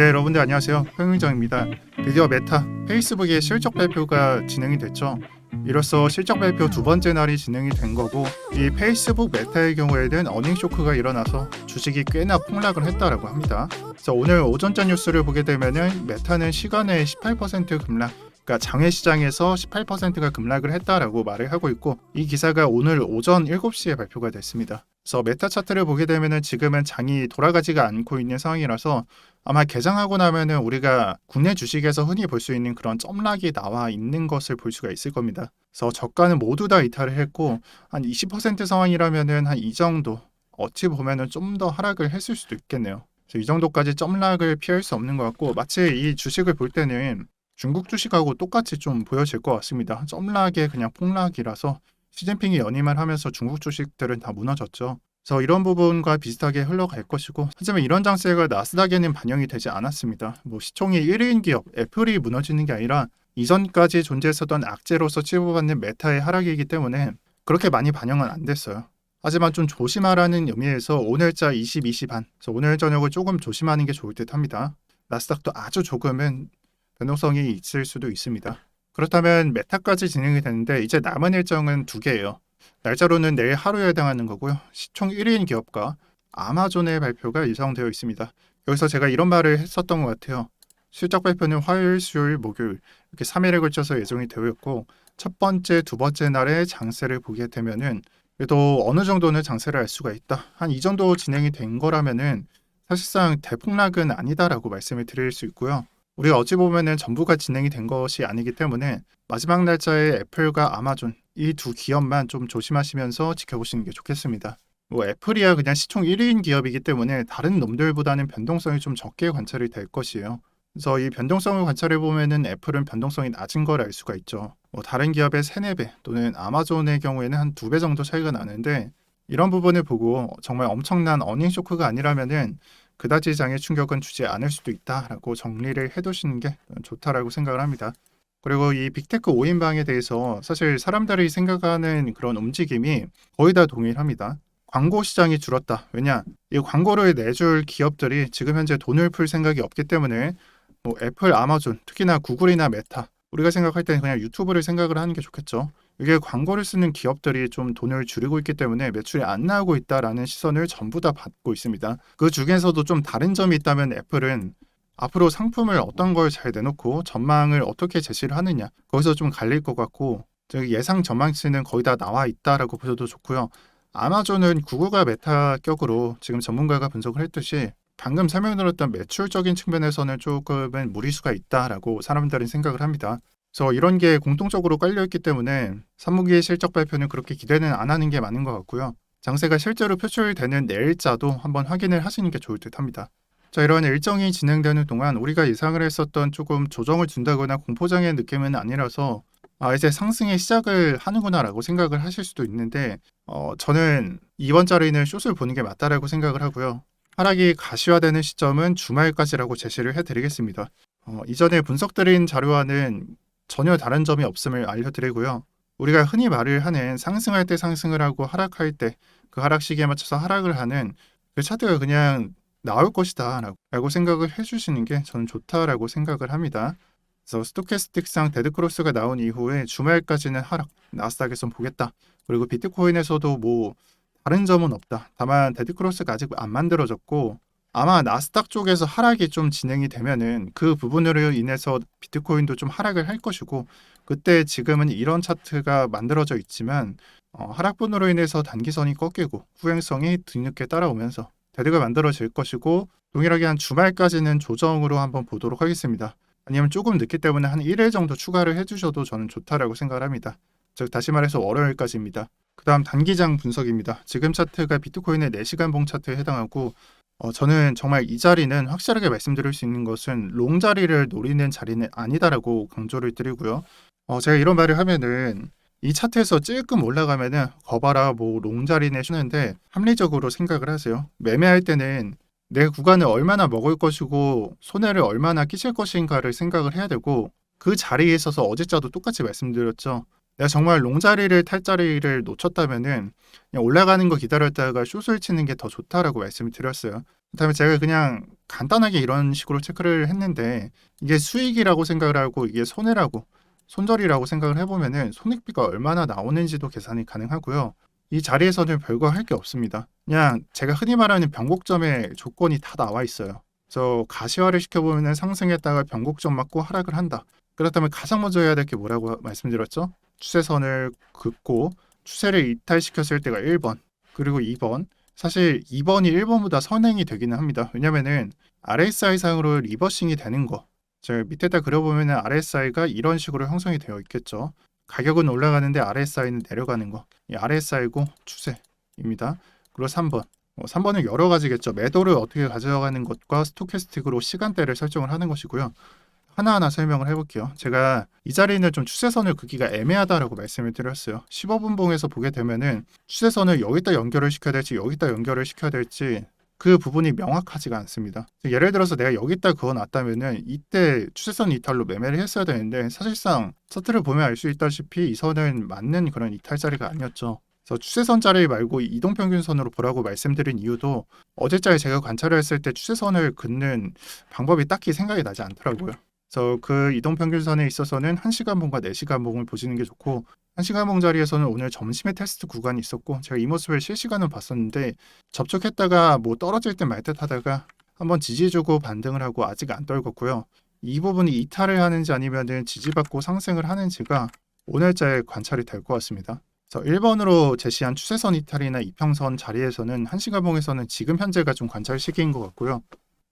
네, 여러분들 안녕하세요. 홍윤정입니다. 드디어 메타 페이스북의 실적 발표가 진행이 됐죠. 이로써 실적 발표 두 번째 날이 진행이 된 거고 이 페이스북 메타의 경우에는 어닝 쇼크가 일어나서 주식이 꽤나 폭락을 했다라고 합니다. 그래서 오늘 오전자 뉴스를 보게 되면은 메타는 시간에 18% 급락 그러니까 장외 시장에서 18%가 급락을 했다라고 말을 하고 있고 이 기사가 오늘 오전 7시에 발표가 됐습니다. 그래서 메타 차트를 보게 되면은 지금은 장이 돌아가지가 않고 있는 상황이라서 아마 개장하고 나면은 우리가 국내 주식에서 흔히 볼 수 있는 그런 점락이 나와 있는 것을 볼 수가 있을 겁니다. 그래서 저가는 모두 다 이탈을 했고 한 20% 상황이라면은 한 이 정도 어찌 보면은 좀 더 하락을 했을 수도 있겠네요. 그래서 이 정도까지 점락을 피할 수 없는 것 같고 마치 이 주식을 볼 때는 중국 주식하고 똑같이 좀 보여질 것 같습니다. 점락의 그냥 폭락이라서 시진핑이 연임을 하면서 중국 주식들은 다 무너졌죠. 그래서 이런 부분과 비슷하게 흘러갈 것이고 하지만 이런 장세가 나스닥에는 반영이 되지 않았습니다. 뭐 시총이 1위인 기업 애플이 무너지는 게 아니라 이전까지 존재했었던 악재로서 치부받는 메타의 하락이기 때문에 그렇게 많이 반영은 안 됐어요. 하지만 좀 조심하라는 의미에서 오늘자 22시 반, 그래서 오늘 저녁을 조금 조심하는 게 좋을 듯 합니다. 나스닥도 아주 조금은 변동성이 있을 수도 있습니다. 그렇다면 메타까지 진행이 되는데 이제 남은 일정은 두 개예요. 날짜로는 내일 하루에 해당하는 거고요. 시총 1위인 기업과 아마존의 발표가 예정되어 있습니다. 여기서 제가 이런 말을 했었던 것 같아요. 실적 발표는 화요일, 수요일, 목요일 이렇게 3일에 걸쳐서 예정이 되어 있고 첫 번째, 두 번째 날에 장세를 보게 되면은 그래도 어느 정도는 장세를 알 수가 있다. 한 이 정도 진행이 된 거라면은 사실상 대폭락은 아니다라고 말씀을 드릴 수 있고요. 우리가 어찌 보면은 전부가 진행이 된 것이 아니기 때문에 마지막 날짜에 애플과 아마존 이 두 기업만 좀 조심하시면서 지켜보시는 게 좋겠습니다. 뭐 애플이야 그냥 시총 1위인 기업이기 때문에 다른 놈들보다는 변동성이 좀 적게 관찰이 될 것이에요. 그래서 이 변동성을 관찰해 보면은 애플은 변동성이 낮은 걸 알 수가 있죠. 뭐 다른 기업의 3, 4배 또는 아마존의 경우에는 한두배 정도 차이가 나는데 이런 부분을 보고 정말 엄청난 어닝 쇼크가 아니라면은 그다지 장의 충격은 주지 않을 수도 있다라고 정리를 해두시는 게 좋다라고 생각을 합니다. 그리고 이 빅테크 5인방에 대해서 사실 사람들이 생각하는 그런 움직임이 거의 다 동일합니다. 광고 시장이 줄었다. 왜냐? 이 광고를 내줄 기업들이 지금 현재 돈을 풀 생각이 없기 때문에 뭐 애플, 아마존, 특히나 구글이나 메타 우리가 생각할 때는 그냥 유튜브를 생각을 하는 게 좋겠죠. 이게 광고를 쓰는 기업들이 좀 돈을 줄이고 있기 때문에 매출이 안 나오고 있다라는 시선을 전부 다 받고 있습니다. 그 중에서도 좀 다른 점이 있다면 애플은 앞으로 상품을 어떤 걸 잘 내놓고 전망을 어떻게 제시를 하느냐 거기서 좀 갈릴 것 같고 예상 전망치는 거의 다 나와 있다라고 보셔도 좋고요. 아마존은 구글과 메타 격으로 지금 전문가가 분석을 했듯이 방금 설명드렸던 매출적인 측면에서는 조금은 무리수가 있다라고 사람들은 생각을 합니다. 그래서 이런 게 공통적으로 깔려있기 때문에 3분기의 실적 발표는 그렇게 기대는 안 하는 게 맞는 것 같고요. 장세가 실제로 표출되는 내일자도 한번 확인을 하시는 게 좋을 듯 합니다. 자, 이런 일정이 진행되는 동안 우리가 예상을 했었던 조금 조정을 준다거나 공포장의 느낌은 아니라서 아, 이제 상승의 시작을 하는구나라고 생각을 하실 수도 있는데 어, 저는 이번 자리는 숏을 보는 게 맞다라고 생각을 하고요. 하락이 가시화되는 시점은 주말까지라고 제시를 해드리겠습니다. 어, 이전에 분석드린 자료와는 전혀 다른 점이 없음을 알려드리고요. 우리가 흔히 말을 하는 상승할 때 상승을 하고 하락할 때 그 하락 시기에 맞춰서 하락을 하는 그 차트가 그냥 나올 것이다 라고 생각을 해주시는 게 저는 좋다라고 생각을 합니다. 그래서 스토캐스틱상 데드크로스가 나온 이후에 주말까지는 하락, 나스닥에선 보겠다. 그리고 비트코인에서도 뭐 다른 점은 없다. 다만 데드크로스가 아직 안 만들어졌고 아마 나스닥 쪽에서 하락이 좀 진행이 되면은 그 부분으로 인해서 비트코인도 좀 하락을 할 것이고 그때 지금은 이런 차트가 만들어져 있지만 어, 하락분으로 인해서 단기선이 꺾이고 후행성이 뒤늦게 따라오면서 데드가 만들어질 것이고 동일하게 한 주말까지는 조정으로 한번 보도록 하겠습니다. 아니면 조금 늦기 때문에 한 1일 정도 추가를 해주셔도 저는 좋다라고 생각을 합니다. 즉 다시 말해서 월요일까지입니다. 그 다음 단기장 분석입니다. 지금 차트가 비트코인의 4시간 봉 차트에 해당하고 어, 저는 정말 이 자리는 확실하게 말씀드릴 수 있는 것은 롱 자리를 노리는 자리는 아니다라고 강조를 드리고요. 어, 제가 이런 말을 하면은 이 차트에서 찔끔 올라가면은 거봐라 뭐 롱 자리네 쉬는데 합리적으로 생각을 하세요. 매매할 때는 내 구간을 얼마나 먹을 것이고 손해를 얼마나 끼칠 것인가를 생각을 해야 되고 그 자리에 있어서 어제자도 똑같이 말씀드렸죠. 내가 정말 롱자리를 탈 자리를 놓쳤다면은 그냥 올라가는 거 기다렸다가 숏을 치는 게 더 좋다라고 말씀을 드렸어요. 그다음에 제가 그냥 간단하게 이런 식으로 체크를 했는데 이게 수익이라고 생각을 하고 이게 손해라고 손절이라고 생각을 해보면은 손익비가 얼마나 나오는지도 계산이 가능하고요. 이 자리에서는 별거 할 게 없습니다. 그냥 제가 흔히 말하는 변곡점의 조건이 다 나와 있어요. 저 가시화를 시켜보면 상승했다가 변곡점 맞고 하락을 한다. 그렇다면 가장 먼저 해야 될 게 뭐라고 말씀드렸죠? 추세선을 긋고 추세를 이탈시켰을 때가 1번 그리고 2번 사실 2번이 1번보다 선행이 되기는 합니다. 왜냐면은 RSI 상으로 리버싱이 되는 거 제가 밑에다 그려보면은 RSI가 이런 식으로 형성이 되어 있겠죠. 가격은 올라가는데 RSI는 내려가는 거. 이 RSI고 추세입니다. 그리고 3번. 뭐 3번은 여러 가지겠죠. 매도를 어떻게 가져가는 것과 스토캐스틱으로 시간대를 설정을 하는 것이고요. 하나하나 설명을 해볼게요. 제가 이 자리는 좀 추세선을 긋기가 애매하다라고 말씀을 드렸어요. 15분봉에서 보게 되면은 추세선을 여기다 연결을 시켜야 될지 여기다 연결을 시켜야 될지 그 부분이 명확하지가 않습니다. 예를 들어서 내가 여기다 그어놨다면은 이때 추세선 이탈로 매매를 했어야 되는데 사실상 차트를 보면 알 수 있다시피 이 선은 맞는 그런 이탈 자리가 아니었죠. 추세선 자리 말고 이동평균선으로 보라고 말씀드린 이유도 어제자리 제가 관찰을 했을 때 추세선을 긋는 방법이 딱히 생각이 나지 않더라고요. 그래서 그 이동 평균선에 있어서는 1시간봉과 4시간봉을 보시는 게 좋고 1시간봉 자리에서는 오늘 점심에 테스트 구간이 있었고 제가 이 모습을 실시간으로 봤었는데 접촉했다가 뭐 떨어질 듯말듯 하다가 한번 지지주고 반등을 하고 아직 안 떨궜고요. 이 부분이 이탈을 하는지 아니면은 지지받고 상승을 하는지가 오늘자에 관찰이 될 것 같습니다. 그래서 1번으로 제시한 추세선 이탈이나 이평선 자리에서는 1시간봉에서는 지금 현재가 좀 관찰 시기인 것 같고요.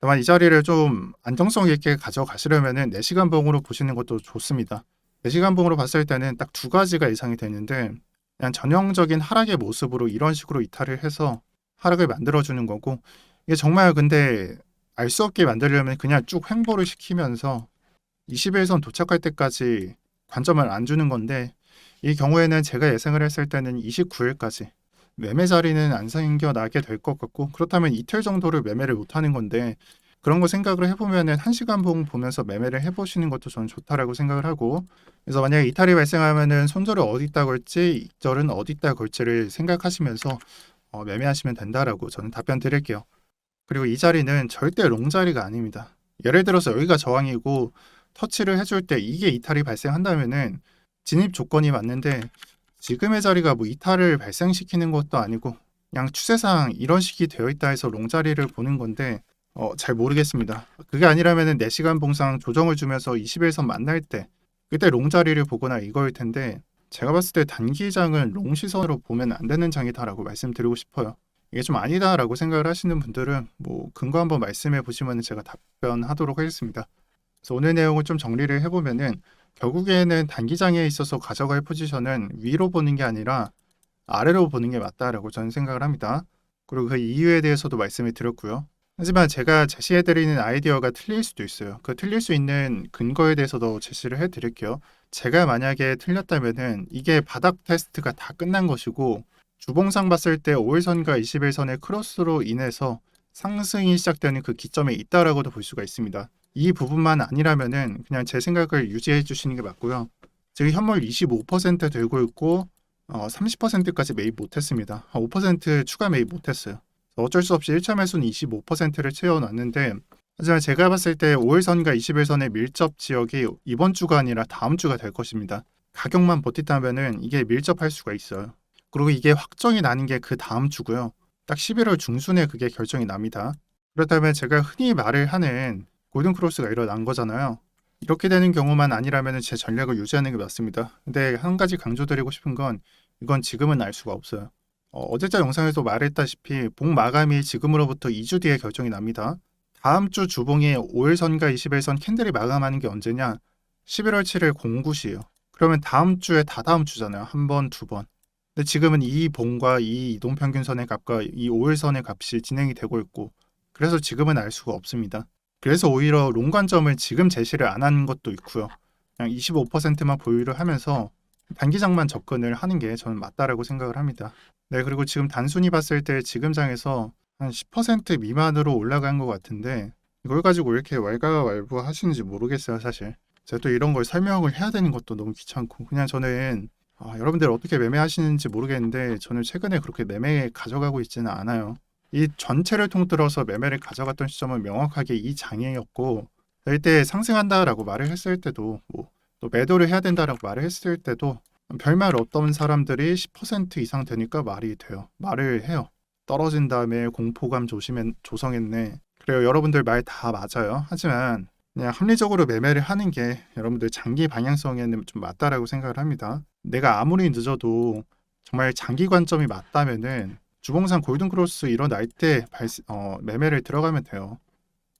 다만 이 자리를 좀 안정성 있게 가져가시려면은 4시간 봉으로 보시는 것도 좋습니다. 4시간 봉으로 봤을 때는 딱 두 가지가 예상이 되는데 그냥 전형적인 하락의 모습으로 이런 식으로 이탈을 해서 하락을 만들어주는 거고 이게 정말 근데 알 수 없게 만들려면 그냥 쭉 횡보를 시키면서 21선 도착할 때까지 관점을 안 주는 건데 이 경우에는 제가 예상을 했을 때는 29일까지 매매 자리는 안 생겨나게 될 것 같고 그렇다면 이틀 정도를 매매를 못하는 건데 그런 거 생각을 해보면은 한 시간 봉 보면서 매매를 해보시는 것도 저는 좋다라고 생각을 하고 그래서 만약에 이탈이 발생하면은 손절을 어디다 걸지 익절은 어디다 걸지를 생각하시면서 어, 매매하시면 된다라고 저는 답변 드릴게요. 그리고 이 자리는 절대 롱 자리가 아닙니다. 예를 들어서 여기가 저항이고 터치를 해줄 때 이게 이탈이 발생한다면은 진입 조건이 맞는데 지금의 자리가 뭐 이탈을 발생시키는 것도 아니고 그냥 추세상 이런 식이 되어 있다 해서 롱 자리를 보는 건데 어, 잘 모르겠습니다. 그게 아니라면은 4시간 봉상 조정을 주면서 21선 만날 때 그때 롱 자리를 보거나 이거일 텐데 제가 봤을 때 단기장은 롱 시선으로 보면 안 되는 장이다라고 말씀드리고 싶어요. 이게 좀 아니다라고 생각을 하시는 분들은 뭐 근거 한번 말씀해 보시면 제가 답변하도록 하겠습니다. 그래서 오늘 내용을 좀 정리를 해보면은 결국에는 단기장에 있어서 가져갈 포지션은 위로 보는 게 아니라 아래로 보는 게 맞다라고 저는 생각을 합니다. 그리고 그 이유에 대해서도 말씀을 드렸고요. 하지만 제가 제시해드리는 아이디어가 틀릴 수도 있어요. 그 틀릴 수 있는 근거에 대해서도 제시를 해드릴게요. 제가 만약에 틀렸다면은 이게 바닥 테스트가 다 끝난 것이고 주봉상 봤을 때 5일선과 21선의 크로스로 인해서 상승이 시작되는 그 기점에 있다라고도 볼 수가 있습니다. 이 부분만 아니라면은 그냥 제 생각을 유지해 주시는 게 맞고요. 지금 현물 25% 들고 있고 어, 30%까지 매입 못했습니다. 5% 추가 매입 못했어요. 어쩔 수 없이 1차 매수는 25%를 채워놨는데 하지만 제가 봤을 때 5일선과 21선의 밀접 지역이 이번 주가 아니라 다음 주가 될 것입니다. 가격만 버티다면은 이게 밀접할 수가 있어요. 그리고 이게 확정이 나는 게 그 다음 주고요. 딱 11월 중순에 그게 결정이 납니다. 그렇다면 제가 흔히 말을 하는 골든 크로스가 일어난 거잖아요. 이렇게 되는 경우만 아니라면 제 전략을 유지하는 게 맞습니다. 근데 한 가지 강조드리고 싶은 건 이건 지금은 알 수가 없어요. 어, 제자 영상에서 말했다시피 봉 마감이 지금으로부터 2주 뒤에 결정이 납니다. 다음 주 주봉이 5일선과 21선 캔들이 마감하는 게 언제냐? 11월 7일 09시예요. 그러면 다음 주에 다 다음 주잖아요. 한 번, 두 번. 근데 지금은 이 봉과 이 이동평균선의 값과 이 5일선의 값이 진행이 되고 있고 그래서 지금은 알 수가 없습니다. 그래서 오히려 롱 관점을 지금 제시를 안 하는 것도 있고요. 그냥 25%만 보유를 하면서 단기장만 접근을 하는 게 저는 맞다라고 생각을 합니다. 네, 그리고 지금 단순히 봤을 때 지금 장에서 한 10% 미만으로 올라간 것 같은데 이걸 가지고 왜 이렇게 왈가왈부 하시는지 모르겠어요, 사실. 제가 또 이런 걸 설명을 해야 되는 것도 너무 귀찮고 그냥 저는 아, 여러분들 어떻게 매매하시는지 모르겠는데 저는 최근에 그렇게 매매 가져가고 있지는 않아요. 이 전체를 통틀어서 매매를 가져갔던 시점은 명확하게 이 장이었고 이때 상승한다라고 말을 했을 때도 뭐 또 매도를 해야 된다라고 말을 했을 때도 별말 없던 사람들이 10% 이상 되니까 말이 돼요. 말을 해요. 떨어진 다음에 공포감 조심해, 조성했네. 그래요. 여러분들 말 다 맞아요. 하지만 그냥 합리적으로 매매를 하는 게 여러분들 장기 방향성에는 좀 맞다라고 생각을 합니다. 내가 아무리 늦어도 정말 장기 관점이 맞다면은 주봉상 골든크로스 때 발, 어, 매매를 들어가면 돼요.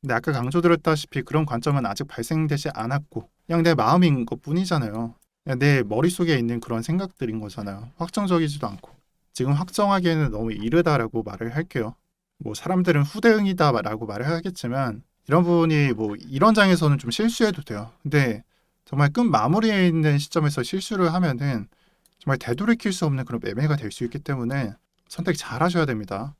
근데 아까 강조드렸다시피 그런 관점은 아직 발생되지 않았고 그냥 내 마음인 것 뿐이잖아요. 내 머릿속에 있는 그런 생각들인 거잖아요. 확정적이지도 않고. 지금 확정하기에는 너무 이르다라고 말을 할게요. 뭐 사람들은 후대응이다라고 말을 하겠지만 이런 부분이 뭐 이런 장에서는 좀 실수해도 돼요. 근데 정말 끝 마무리에 있는 시점에서 실수를 하면은 정말 되돌이킬 수 없는 그런 매매가 될 수 있기 때문에 선택 잘 하셔야 됩니다.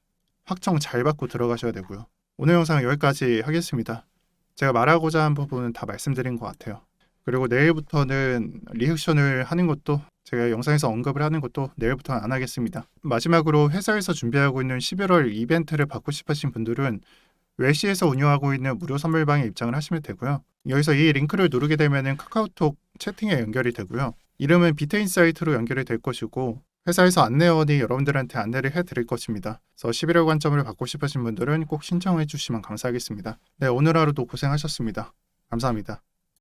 확정 잘 받고 들어가셔야 되고요. 오늘 영상 여기까지 하겠습니다. 제가 말하고자 한 부분은 다 말씀드린 것 같아요. 그리고 내일부터는 리액션을 하는 것도 제가 영상에서 언급을 하는 것도 내일부터는 안 하겠습니다. 마지막으로 회사에서 준비하고 있는 11월 이벤트를 받고 싶으신 분들은 웰시에서 운영하고 있는 무료 선물방에 입장을 하시면 되고요. 여기서 이 링크를 누르게 되면 카카오톡 채팅에 연결이 되고요. 이름은 비트인 사이트로 연결이 될 것이고 회사에서 안내원이 여러분들한테 안내를 해드릴 것입니다. 그래서 11월 관점을 받고 싶으신 분들은 꼭 신청해 주시면 감사하겠습니다. 네, 오늘 하루도 고생하셨습니다. 감사합니다.